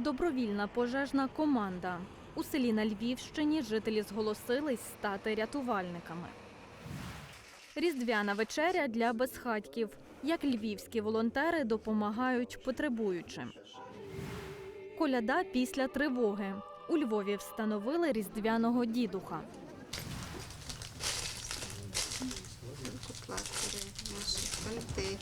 Добровільна пожежна команда. У селі на Львівщині жителі зголосились стати рятувальниками. Різдвяна вечеря для безхатьків. Як львівські волонтери допомагають потребуючим. Коляда після тривоги. У Львові встановили різдвяного дідуха. Пластири, наші бинти,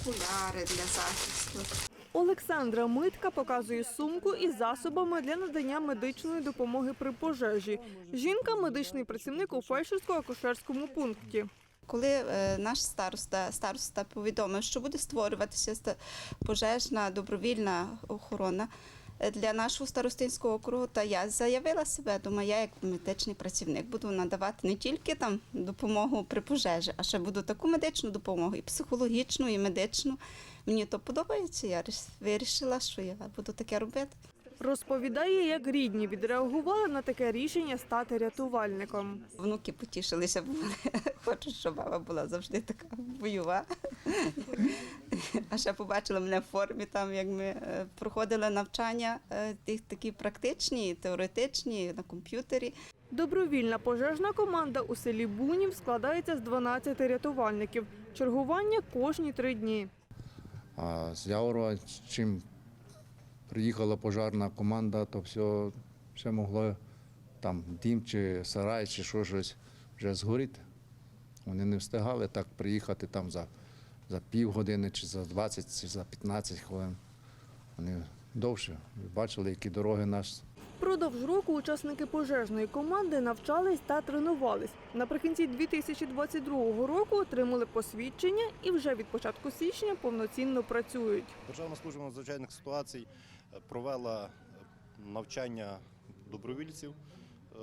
окуляри для захисту. Олександра Митка показує сумку із засобами для надання медичної допомоги при пожежі. Жінка медичний працівник у фельдшерсько-акушерському пункті. Коли е, наш староста, староста повідомив, що буде створюватися пожежна добровільна охорона е, для нашого старостинського округу, то я заявила себе. Думаю, я як медичний працівник буду надавати не тільки там допомогу при пожежі, а ще буду таку медичну допомогу, і психологічну, і медичну. Мені то подобається. Я вирішила, що я буду таке робити. Розповідає, як рідні відреагували на таке рішення стати рятувальником. Внуки потішилися, бо вони хочуть, щоб баба була завжди така бойова. А ще побачила мене в формі, там як ми е, проходили навчання, е, такі практичні, теоретичні на комп'ютері. Добровільна пожежна команда у селі Бунів складається з 12 рятувальників. Чергування кожні три дні. А з Яворова, чим приїхала пожарна команда, то все, все могло там дім чи сарай, чи що щось вже згоріти. Вони не встигали так приїхати там за, за півгодини, чи за 20, чи за 15 хвилин. Вони довше. Бачили, які дороги нас Продовж року учасники пожежної команди навчались та тренувались. Наприкінці 2022 року отримали посвідчення і вже від початку січня повноцінно працюють. Державна служба надзвичайних ситуацій е, провела е, навчання добровільців е,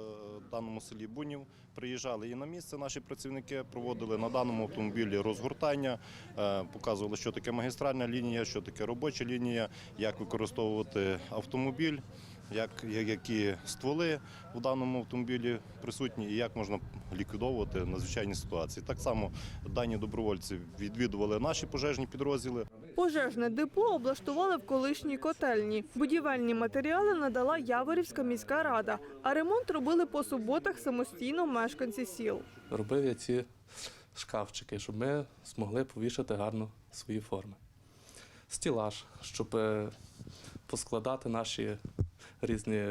в даному селі Бунів. Приїжджали і на місце наші працівники, проводили на даному автомобілі розгортання, показували, що таке магістральна лінія, що таке робоча лінія, як використовувати автомобіль, як, які стволи в даному автомобілі присутні і як можна ліквідовувати надзвичайні ситуації. Так само дані добровольці відвідували наші пожежні підрозділи. Пожежне депо облаштували в колишній котельні. Будівельні матеріали надала Яворівська міська рада, а ремонт робили по суботах самостійно мешканці сіл. робив я ці шкафчики, щоб ми змогли повішати гарно свої форми. Стілаж, щоб е, поскладати наші різні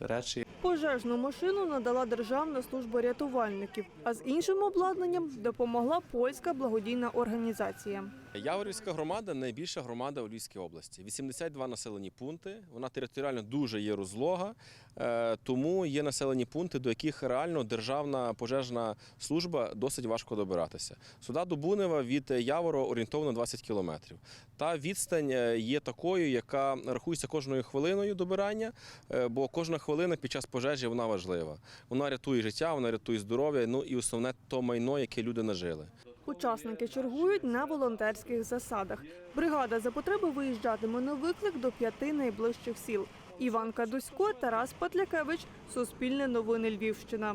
речі. Пожежну машину надала Державна служба рятувальників, а з іншим обладнанням допомогла польська благодійна організація. Яворівська громада найбільша громада у Львівській області. 82 населені пункти. Вона територіально дуже є розлога, е, тому є населені пункти, до яких реально державна пожежна служба досить важко добиратися. Сюди до Бунева від Явору орієнтовно 20 кілометрів. Та відстань е, є такою, яка рахується кожною хвилиною добирання, е, бо кожна хвилина під час пожежі вона важлива. Вона рятує життя, вона рятує здоров'я. Ну і основне то майно, яке люди нажили. Учасники чергують на волонтерських засадах. Бригада за потреби виїжджатиме на виклик до п'яти найближчих сіл. Іван Кадусько, Тарас Патлякевич, Суспільне новини Львівщина.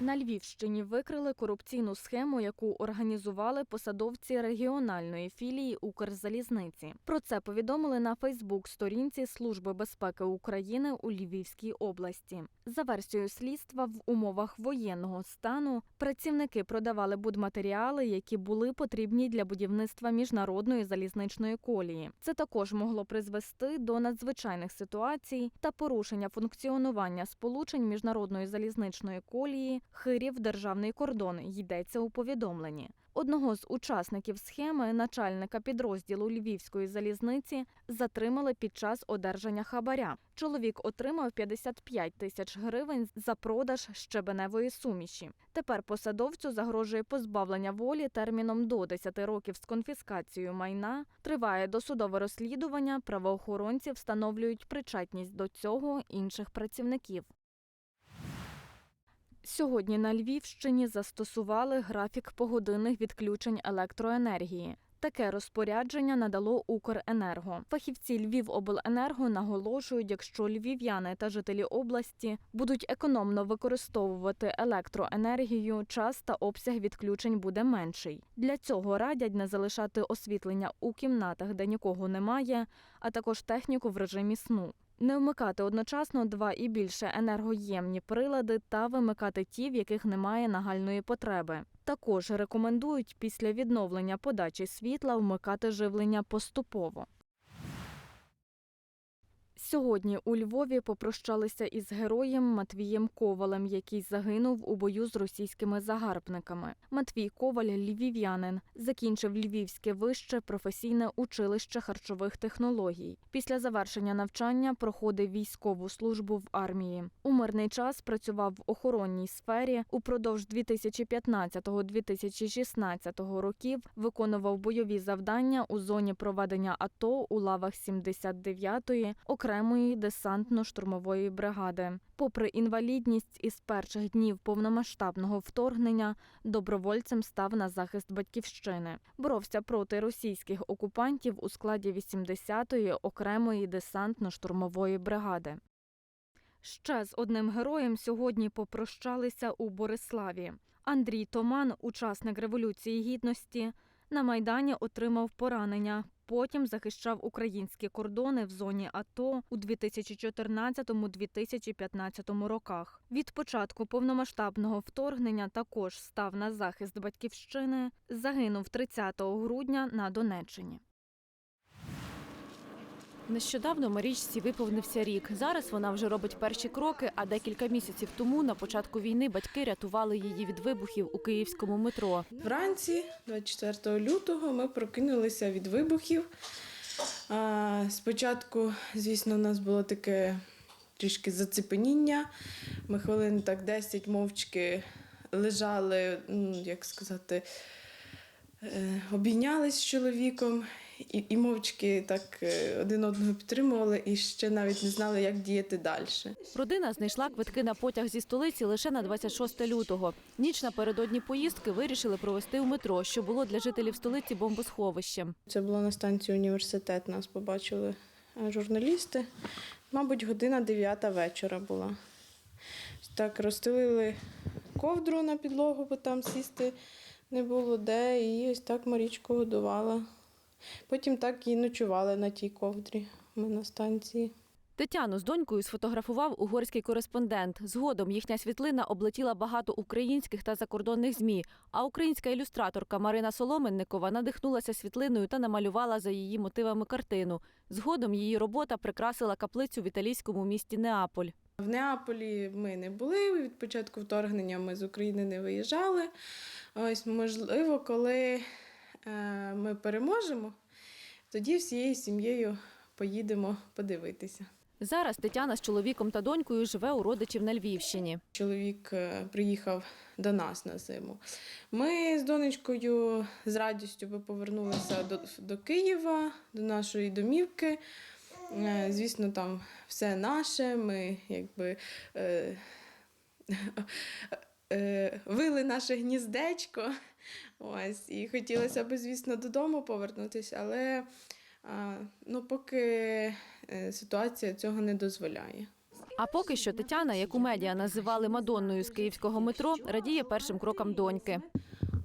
На Львівщині викрили корупційну схему, яку організували посадовці регіональної філії Укрзалізниці. Про це повідомили на Фейсбук-сторінці Служби безпеки України у Львівській області. За версією слідства, в умовах воєнного стану працівники продавали будматеріали, які були потрібні для будівництва міжнародної залізничної колії. Це також могло призвести до надзвичайних ситуацій та порушення функціонування сполучень міжнародної залізничної колії Хирів державний кордон. Йдеться у повідомленні. Одного з учасників схеми, начальника підрозділу Львівської залізниці, затримали під час одержання хабаря. Чоловік отримав 55 тисяч гривень за продаж щебеневої суміші. Тепер посадовцю загрожує позбавлення волі терміном до 10 років з конфіскацією майна. Триває досудове розслідування. Правоохоронці встановлюють причетність до цього інших працівників. Сьогодні на Львівщині застосували графік погодинних відключень електроенергії. Таке розпорядження надало Укренерго. Фахівці Львівобленерго наголошують, якщо львів'яни та жителі області будуть економно використовувати електроенергію, час та обсяг відключень буде менший. Для цього радять не залишати освітлення у кімнатах, де нікого немає, а також техніку в режимі сну. Не вмикати одночасно два і більше енергоємні прилади та вимикати ті, в яких немає нагальної потреби. Також рекомендують після відновлення подачі світла вмикати живлення поступово. Сьогодні у Львові попрощалися із героєм Матвієм Ковалем, який загинув у бою з російськими загарбниками. Матвій Коваль львів'янин, закінчив Львівське вище професійне училище харчових технологій. Після завершення навчання проходив військову службу в армії. У мирний час працював в охоронній сфері. Упродовж 2015-2016 років виконував бойові завдання у зоні проведення АТО у лавах 79-ї окремої десантно-штурмової бригади. Попри інвалідність із перших днів повномасштабного вторгнення, добровольцем став на захист батьківщини. Боровся проти російських окупантів у складі 80-ї окремої десантно-штурмової бригади. Ще з одним героєм сьогодні попрощалися у Бориславі. Андрій Томан, учасник Революції Гідності, на Майдані отримав поранення. Потім захищав українські кордони в зоні АТО у 2014-2015 роках. Від початку повномасштабного вторгнення також став на захист батьківщини. Загинув 30 грудня на Донеччині. Нещодавно Марічці виповнився рік. Зараз вона вже робить перші кроки. А декілька місяців тому, на початку війни, батьки рятували її від вибухів у київському метро. Вранці, 24 лютого, ми прокинулися від вибухів. Спочатку, звісно, у нас було таке трішки зацепеніння. Ми хвилин так 10 мовчки лежали, як сказати, е, обійнялись з чоловіком і, і мовчки так е, один одного підтримували і ще навіть не знали, як діяти далі. Родина знайшла квитки на потяг зі столиці лише на 26 лютого. Ніч напередодні поїздки вирішили провести у метро, що було для жителів столиці бомбосховищем. Це було на станції університет. Нас побачили журналісти. Мабуть, година 9 вечора була. Так розстелили ковдру на підлогу, бо там сісти не було де. І ось так Марічку годувала. Потім так і ночували на тій ковдрі. Ми на станції. Тетяну з донькою сфотографував угорський кореспондент. Згодом їхня світлина облетіла багато українських та закордонних змі. А українська ілюстраторка Марина Соломенникова надихнулася світлиною та намалювала за її мотивами картину. Згодом її робота прикрасила каплицю в італійському місті Неаполь. В Неаполі ми не були. Від початку вторгнення ми з України не виїжджали. Ось, можливо, коли ми переможемо, тоді всією сім'єю поїдемо подивитися. Зараз Тетяна з чоловіком та донькою живе у родичів на Львівщині. Чоловік е, приїхав до нас на зиму. Ми з донечкою з радістю повернулися до, до Києва, до нашої домівки. Е, Звісно, там все наше. Ми якби е, е, вили наше гніздечко. Ось, і хотілося б, звісно, додому повернутися, але а, ну, поки е, ситуація цього не дозволяє. А поки що Тетяна, яку медіа називали Мадонною з київського метро, радіє першим крокам доньки.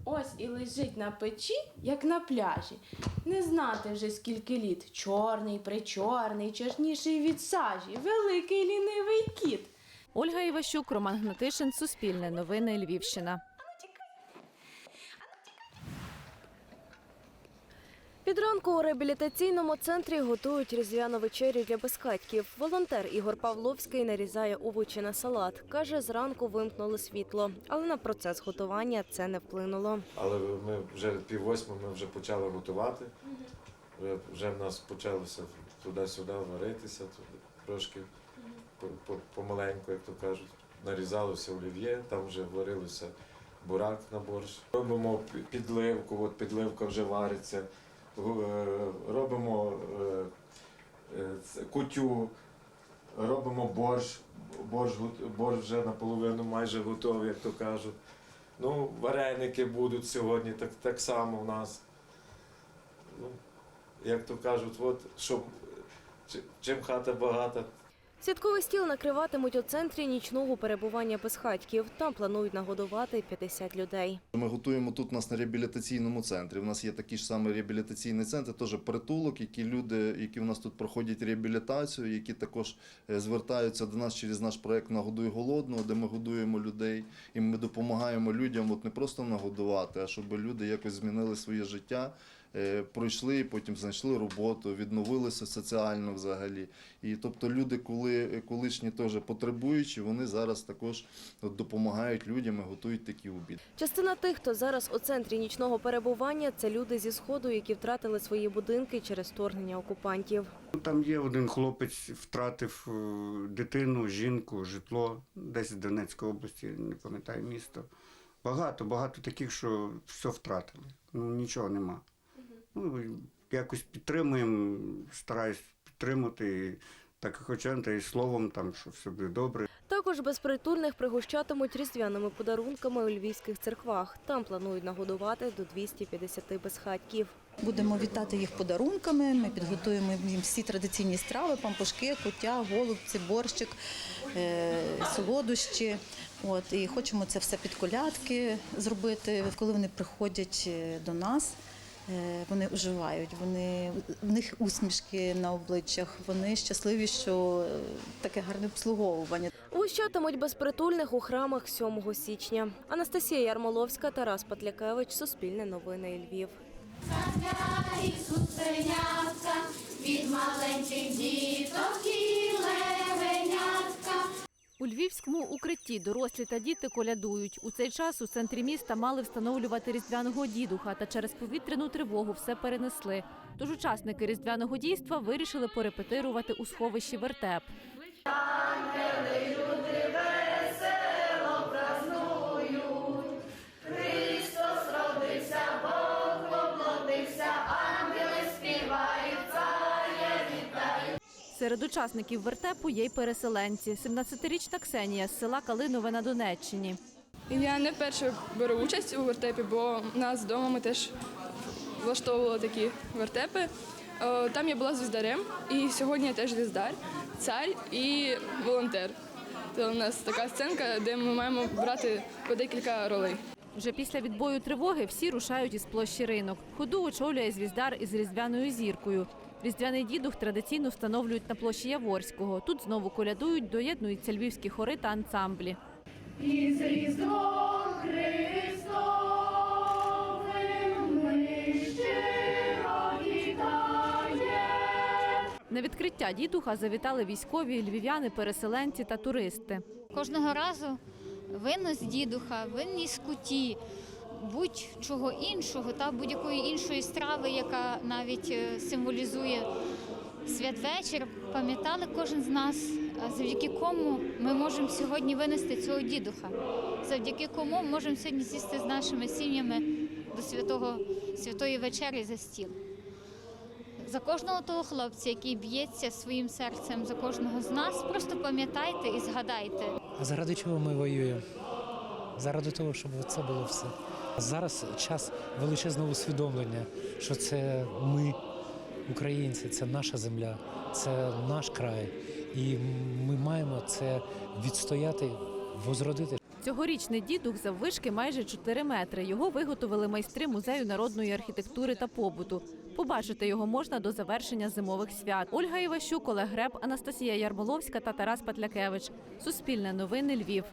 Ось і лежить на печі, як на пляжі. Не знати вже скільки літ. Чорний, причорний, чорніший від сажі, великий лінивий кіт. Ольга Іващук, Роман Гнатишин, Суспільне новини Львівщина. Під ранку у реабілітаційному центрі готують різдвяну вечерю для безхатьків. Волонтер Ігор Павловський нарізає овочі на салат. Каже, зранку вимкнули світло, але на процес готування це не вплинуло. Але ми вже пів восьми ми вже почали готувати. Вже, в нас почалося туди-сюди варитися, туди, трошки помаленьку, як то кажуть. Нарізалося олів'є, там вже варилося бурак на борщ. Робимо підливку, от підливка вже вариться. Е, Робимо е, е, кутю, робимо борщ. Борщ, борщ вже наполовину майже готовий, як то кажуть. Ну, вареники будуть сьогодні, так, так само в нас. Ну, як то кажуть, от, щоб чим хата багата, Святковий стіл накриватимуть у центрі нічного перебування безхатьків. Там планують нагодувати 50 людей. Ми готуємо тут нас на реабілітаційному центрі. У нас є такий ж самий реабілітаційний центр, теж притулок, які люди, які у нас тут проходять реабілітацію, які також е, звертаються до нас через наш проект Нагодуй голодного, де ми годуємо людей, і ми допомагаємо людям от не просто нагодувати, а щоб люди якось змінили своє життя. Е, Пройшли, потім знайшли роботу, відновилися соціально взагалі. І тобто люди, коли колишні теж потребуючі, вони зараз також допомагають людям і готують такі обіди. Частина тих, хто зараз у центрі нічного перебування, це люди зі сходу, які втратили свої будинки через вторгнення окупантів. Там є один хлопець, втратив е, дитину, жінку, житло десь в Донецькій області, не пам'ятаю місто. Багато, багато таких, що все втратили. Ну нічого нема. Ну, якось підтримуємо, стараюсь підтримати, і так хоча та і словом, там, що все буде добре. Також безпритульних пригощатимуть різдвяними подарунками у львівських церквах. Там планують нагодувати до 250 безхатьків. Будемо вітати їх подарунками. Ми підготуємо їм всі традиційні страви: пампушки, куття, голубці, борщик, е, солодощі. От і хочемо це все під колядки зробити. Коли вони приходять е, до нас, вони оживають. Вони в них усмішки на обличчях. Вони щасливі, що е, таке гарне обслуговування. Гощатимуть безпритульних у храмах 7 січня. Анастасія Ярмоловська, Тарас Патлякевич, Суспільне новини Львів. У львівському укритті дорослі та діти колядують. У цей час у центрі міста мали встановлювати різдвяного дідуха, та через повітряну тривогу все перенесли. Тож учасники різдвяного дійства вирішили порепетирувати у сховищі вертеп. Серед учасників вертепу є й переселенці. 17-річна Ксенія з села Калинове на Донеччині. Я не перше беру участь у вертепі, бо нас вдома ми теж влаштовували такі вертепи. Е, Там я була звіздарем, і сьогодні я теж звіздар, цар і волонтер. Це у нас така сценка, де ми маємо брати по декілька ролей. Вже після відбою тривоги всі рушають із площі ринок. Ходу очолює звіздар із різдвяною зіркою. Різдвяний дідух традиційно встановлюють на площі Яворського. Тут знову колядують, доєднуються львівські хори та ансамблі. На відкриття дідуха завітали військові, львів'яни, переселенці та туристи. Кожного разу винос дідуха, винніс куті, будь-чого іншого та будь-якої іншої страви, яка навіть е, символізує святвечір, пам'ятали кожен з нас, завдяки кому ми можемо сьогодні винести цього дідуха, завдяки кому можемо сьогодні сісти з нашими сім'ями до святого, святої вечері за стіл. За кожного того хлопця, який б'ється своїм серцем за кожного з нас, просто пам'ятайте і згадайте, А заради чого ми воюємо? Заради того, щоб це було все. Зараз час величезного усвідомлення, що це ми, українці, це наша земля, це наш край. І ми маємо це відстояти, возродити. Цьогорічний дідух заввишки майже 4 метри. Його виготовили майстри музею народної архітектури та побуту. Побачити його можна до завершення зимових свят. Ольга Іващук, Олег Греб, Анастасія Ярмоловська та Тарас Патлякевич. Суспільне новини Львів.